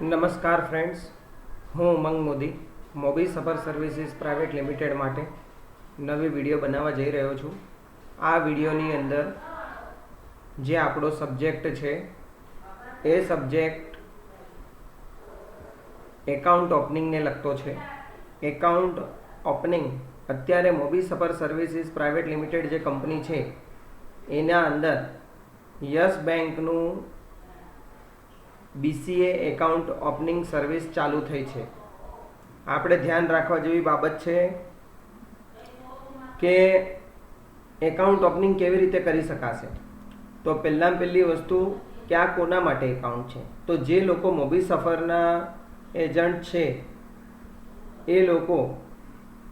નમસ્કાર ફ્રેન્ડ્સ હું Umang Modi, Mobi Safar services private limited માટે નવી વીડિયો બનાવવા જઈ રહ્યો છું. આ વિડીયોની અંદર જે આપણો સબ્જેક્ટ છે, એ સબ્જેક્ટ એકાઉન્ટ ઓપનિંગને લગતો છે. એકાઉન્ટ ઓપનિંગ અત્યારે Mobi Safar services private limited જે કંપની છે, એના અંદર યસ બેંકનું બીસીએ એકાઉન્ટ ઓપનિંગ સર્વિસ ચાલુ થઈ છે. આપણે ધ્યાન રાખવા જેવી બાબત છે કે એકાઉન્ટ ઓપનિંગ કેવી રીતે કરી શકાશે? તો પહેલાં પહેલી વસ્તુ, ક્યાં કોના માટે એકાઉન્ટ છે? તો જે લોકો મોબી સફરના એજન્ટ છે, એ લોકો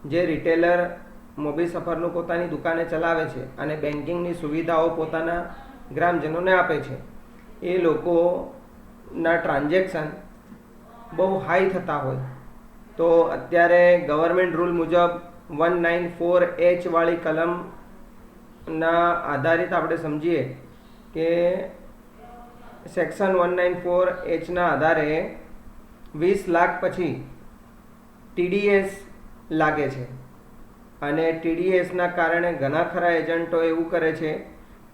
જે રિટેલર મોબી સફરનું પોતાની દુકાને ચલાવે છે અને બેન્કિંગની સુવિધાઓ પોતાના ગ્રામજનોને આપે છે, એ લોકો ના ટ્રાન્ઝેક્શન બહુ હાઈ થતા હોય. તો અત્યારે ગવર્મેન્ટ રૂલ મુજબ વન નાઇન ફોર એચવાળી કલમના આધારિત આપણે સમજીએ કે સેક્શન વન નાઇન ફોર એચના આધારે વીસ લાખ પછી ટીડીએસ લાગે છે. અને ટીડીએસના કારણે ઘણા ખરા એજન્ટો એવું કરે છે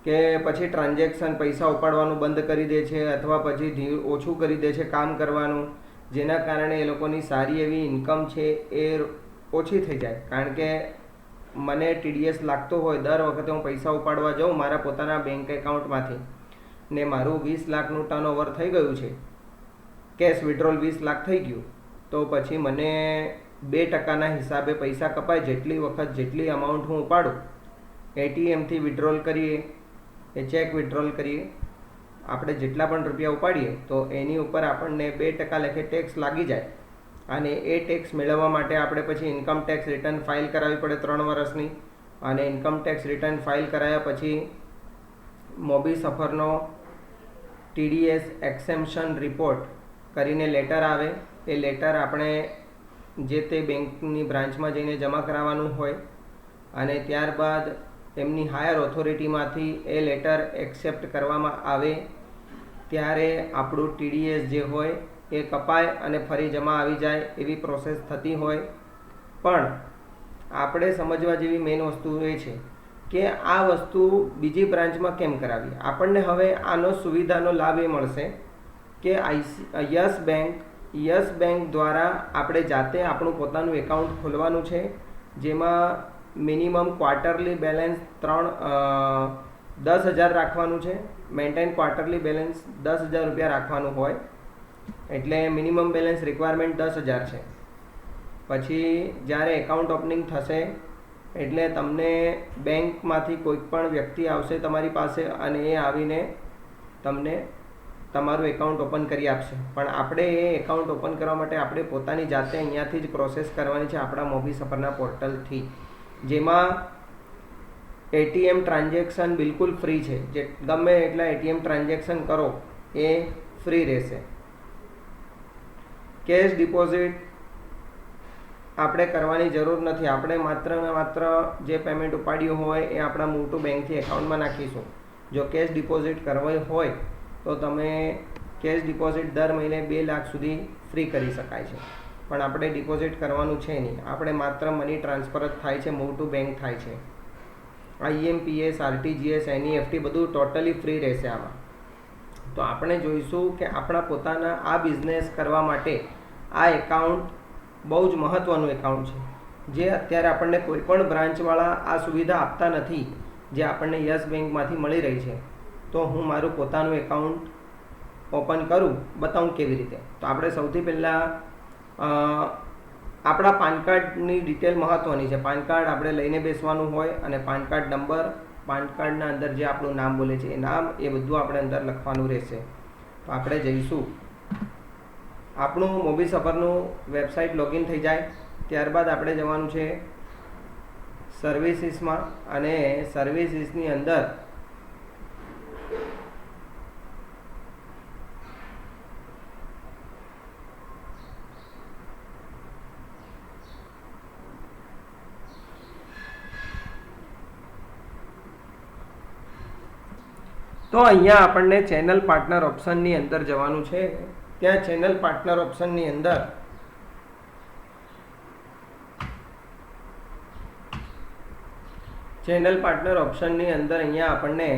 કે પછી ટ્રાન્ઝેક્શન પૈસા ઉપાડવાનું બંધ કરી દે છે અથવા પછી ધી ઓછું કરી દે છે કામ કરવાનું, જેના કારણે એ લોકોની સારી એવી ઇન્કમ છે એ ઓછી થઈ જાય. કારણ કે મને ટીડીએસ લાગતો હોય, દર વખતે હું પૈસા ઉપાડવા જાઉં મારા પોતાના બેંક એકાઉન્ટમાંથી ને મારું વીસ લાખનું ટર્નઓવર થઈ ગયું છે. કેશ વિડ્રોલ વીસ લાખ થઈ ગયું. તો પછી મને બે ટકાના હિસાબે પૈસા કપાય, જેટલી વખત જેટલી અમાઉન્ટ હું ઉપાડું. એટીએમથી વિડ્રોલ કરીએ. એ ચેક વિડ્રોલ કરીએ. આપણે જેટલા પણ રૂપિયા ઉપાડીએ, તો એની ઉપર આપણને બે ટકા લેખે ટેક્સ લાગી જાય. અને એ ટેક્સ મેળવવા માટે આપણે પછી ઇન્કમ ટેક્સ રિટર્ન ફાઇલ કરાવવી પડે ત્રણ વર્ષની. અને ઇન્કમ ટેક્સ રિટર્ન ફાઇલ કરાયા પછી મોબી સફરનો ટીડીએસ એક્સેમ્શન રિપોર્ટ કરીને લેટર આવે. એ લેટર આપણે જે તે બેંકની બ્રાન્ચમાં જઈને જમા કરાવવાનું હોય. અને ત્યારબાદ એમની હાયર ઓથોરિટીમાંથી એ લેટર એક્સેપ્ટ કરવામાં આવે, ત્યારે આપણું ટીડીએસ જે હોય, એ કપાય અને ફરી જમા આવી જાય એવી પ્રોસેસ થતી હોય. પણ આપણે સમજવા જેવી મેઇન વસ્તુ એ છે કે આ વસ્તુ બીજી બ્રાન્ચમાં કેમ કરાવી? આપણને હવે આનો સુવિધાનો લાભ એ મળશે કે આઈસી યસ બેંક યસ બેંક દ્વારા આપણે જાતે આપણું પોતાનું એકાઉન્ટ ખોલવાનું છે, જેમાં મિનિમમ ક્વાર્ટરલી બેલેન્સ ત્રણ દસ હજાર રાખવાનું છે. મેન્ટેન ક્વાર્ટરલી બેલેન્સ દસ હજાર રૂપિયા રાખવાનું હોય. એટલે મિનિમમ બેલેન્સ રિક્વાયરમેન્ટ દસ હજાર છે. પછી જ્યારે એકાઉન્ટ ઓપનિંગ થશે, એટલે તમને બેંકમાંથી કોઈ પણ વ્યક્તિ આવશે તમારી પાસે અને એ આવીને તમને તમારું એકાઉન્ટ ઓપન કરી આપશે. પણ આપણે એ એકાઉન્ટ ઓપન કરવા માટે આપણે પોતાની જાતે અહીંયાથી જ પ્રોસેસ કરવાની છે આપણા મોબી સફરના પોર્ટલથી જેમાં એટીએમ ટ્રાન્ઝેક્શન બિલકુલ ફ્રી છે. જે ગમે એટલા એટીએમ ટ્રાન્ઝેક્શન કરો, એ ફ્રી રહેશે. કેશ ડિપોઝિટ આપણે કરવાની જરૂર નથી. આપણે માત્ર ને માત્ર જે પેમેન્ટ ઉપાડ્યું હોય, એ આપણા મોટું બેંકથી એકાઉન્ટમાં નાખીશું. જો કેશ ડિપોઝિટ કરવી હોય, તો તમે કેશ ડિપોઝિટ દર મહિને બે લાખ સુધી ફ્રી કરી શકાય છે. પણ આપણે ડિપોઝિટ કરવાનું છે નહીં. આપણે માત્ર મની ટ્રાન્સફર જ થાય છે મોટું બેંક થાય છે. આઈએમપીએસ આરટીજીએસ એનઈએફટી બધું ટોટલી ફ્રી રહેશે આમાં. તો આપણે જોઈશું કે આપણા પોતાના આ બિઝનેસ કરવા માટે આ એકાઉન્ટ બહુ જ મહત્ત્વનું એકાઉન્ટ છે. જે અત્યારે આપણને કોઈપણ બ્રાન્ચવાળા આ સુવિધા આપતા નથી, જે આપણને યસ બેંકમાંથી મળી રહી છે. તો હું મારું પોતાનું એકાઉન્ટ ઓપન કરું, બતાવું કેવી રીતે? તો આપણે સૌથી પહેલાં આપણા પાન કાર્ડની ડિટેલ મહત્ત્વની છે. પાન કાર્ડ આપણે લઈને બેસવાનું હોય અને પાન કાર્ડ નંબર, પાન કાર્ડના અંદર જે આપણું નામ બોલે છે એ નામ, એ બધું આપણે અંદર લખવાનું રહેશે. તો આપણે જઈશું. આપણું મોબી સફરનું વેબસાઇટ લોગિન થઈ જાય. ત્યારબાદ આપણે જવાનું છે સર્વિસીસમાં અને સર્વિસીસની અંદર તો અહીંયા આપણને ચેનલ પાર્ટનર ઓપ્શનની અંદર જવાનું છે. ત્યાં ચેનલ પાર્ટનર ઓપ્શનની અંદર ચેનલ પાર્ટનર ઓપ્શનની અંદર અહીંયા આપણને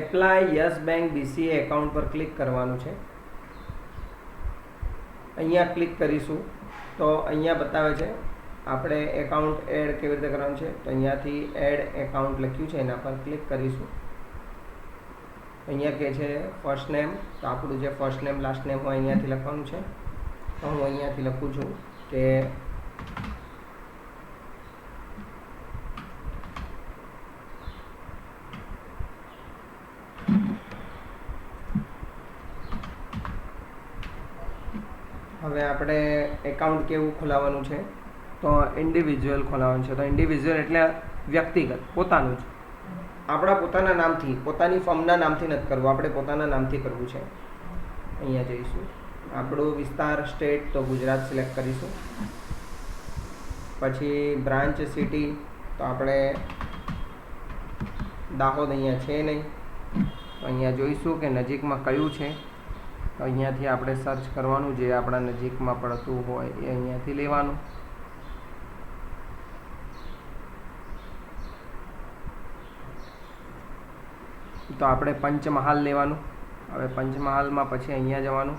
apply Yes bank BCA account પર ક્લિક કરવાનું છે. અહીંયા ક્લિક કરીશું તો અહીંયા બતાવે છે, આપણે એકાઉન્ટ એડ કેવી રીતે કરવાનું છે? તો અહીંયાથી એડ એકાઉન્ટ લખ્યું છે, એના પર ક્લિક કરીશું. અહીંયા કે છે ફર્સ્ટ નેમ તો આપણું જે ફર્સ્ટ નેમ લાસ્ટ નેમ હોય અહીંયાથી લખવાનું છે. તો હું અહીંયાથી લખું છું કે હવે આપણે એકાઉન્ટ કેવું ખોલાવવાનું છે? તો ઇન્ડિવિજ્યુઅલ ખોલાવવાનું છે. તો ઇન્ડિવિજ્યુઅલ એટલે વ્યક્તિગત, પોતાનું જ. આપણા પોતાના નામથી, પોતાની ફર્મના નામથી નથી કરવું. આપણે પોતાના નામથી કરવું છે. અહીંયા જઈશું. આપણો વિસ્તાર, સ્ટેટ, તો ગુજરાત સિલેક્ટ કરીશું. પછી બ્રાન્ચ, સિટી, તો આપણે દાહોદ અહીંયા છે નહીં. અહીંયા જોઈશું કે નજીકમાં કયું છે. તો અહીંયાથી આપણે સર્ચ કરવાનું, જે આપણા નજીકમાં પડતું હોય એ અહીંયાથી લેવાનું. તો આપણે પંચમહાલ લેવાનું. હવે પંચમહાલમાં પછી અહીંયા જવાનું.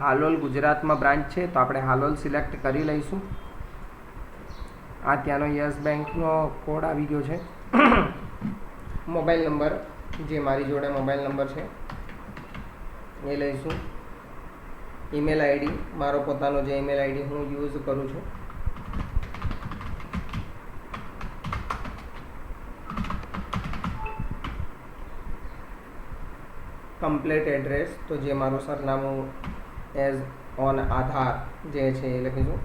હાલોલ ગુજરાતમાં બ્રાન્ચ છે, તો આપણે હાલોલ સિલેક્ટ કરી લઈશું. આ ત્યાંનો યસ બેંકનો કોડ આવી ગયો છે. મોબાઈલ નંબર, જે મારી જોડે મોબાઈલ નંબર છે, એ લઈશું. ઈમેલ આઈડી, મારો પોતાનો જે ઈમેલ આઈડી હું યુઝ કરું છું. કમ્પ્લેટ એડ્રેસ તો જે મારું સરનામું એઝ ઓન આધાર જે છે એ લખીશું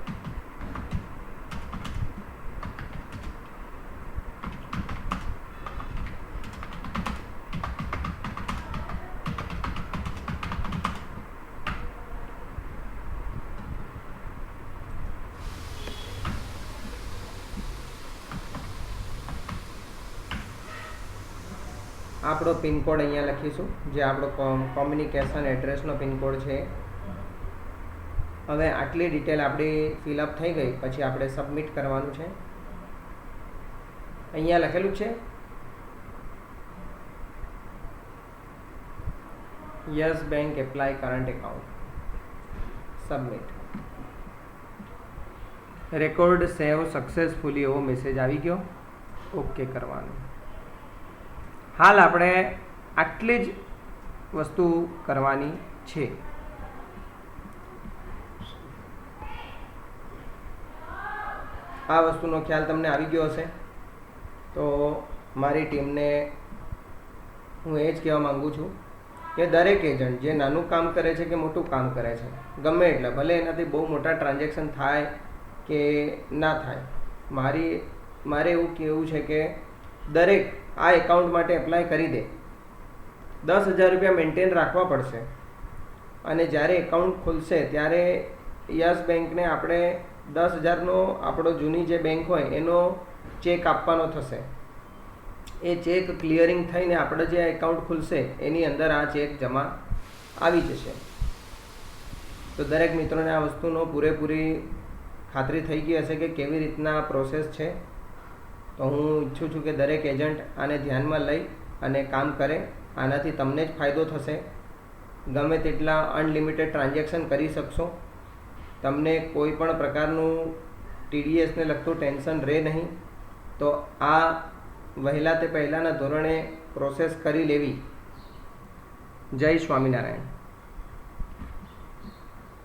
આપણો પિનકોડ અહીંયા લખીશું, જે આપણો કોમ્યુનિકેશન એડ્રેસનો પિનકોડ છે. હવે આટલી ડિટેલ આપણી ફિલઅપ થઈ ગઈ, પછી આપણે સબમિટ કરવાનું છે. અહીંયા લખેલું છે. Yes bank apply current account. Submit. Record save successfully એવો મેસેજ આવી ગયો. ઓકે કરવાનું. હાલ આપણે આટલી જ વસ્તુ કરવાની છે. આ વસ્તુનો ખ્યાલ તમને આવી ગયો હશે. તો મારી ટીમને હું એ જ કહેવા માગું છું કે દરેક એજન્ટ જે નાનું કામ કરે છે કે મોટું કામ કરે છે, ગમે એટલે, ભલે એનાથી બહુ મોટા ટ્રાન્ઝેક્શન થાય કે ના થાય, મારી, મારે એવું કહેવું છે કે દરેક આ એકાઉન્ટ માટે એપ્લાય કરી દે. દસ હજાર રૂપિયા મેન્ટેન રાખવા પડશે. અને જ્યારે એકાઉન્ટ ખુલશે, ત્યારે યસ બેંકને આપણે દસ હજારનો આપણો જૂની જે બેંક હોય, એનો ચેક આપવાનો થશે. એ ચેક ક્લિયરિંગ થઈને આપણે જે એકાઉન્ટ ખુલશે, એની અંદર આ ચેક જમા આવી જશે. તો દરેક મિત્રોને આ વસ્તુનો પૂરેપૂરી ખાતરી થઈ ગઈ હશે કે કેવી રીતના પ્રોસેસ છે. તો હું ઈચ્છું છું કે દરેક એજન્ટ આને ધ્યાનમાં લઈ અને કામ કરે. આનાથી તમને જ ફાયદો થશે. ગમે તેટલા અનલિમિટેડ ટ્રાન્ઝેક્શન કરી શકશો. તમને કોઈ પણ પ્રકારનું ટીડીએસને લગતું ટેન્શન રહે નહીં. તો આ વહેલા તે પહેલાંના ધોરણે પ્રોસેસ કરી લેવી. જય સ્વામિનારાયણ.